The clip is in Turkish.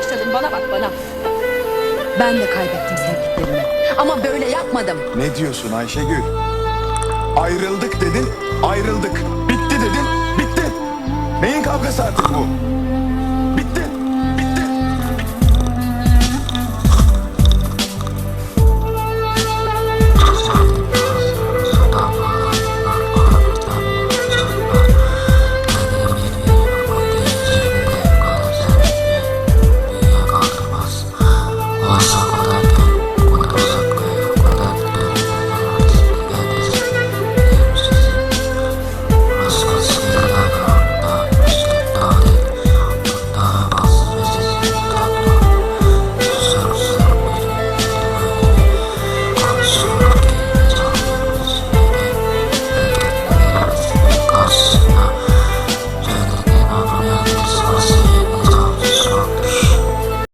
başladın? Bana bak bana. Ben de kaybettim sevdiklerimi. Ama böyle yapmadım. Ne diyorsun Ayşegül? Ayrıldık dedin, ayrıldık. Bitti dedin, bitti. Neyin kavgası artık bu?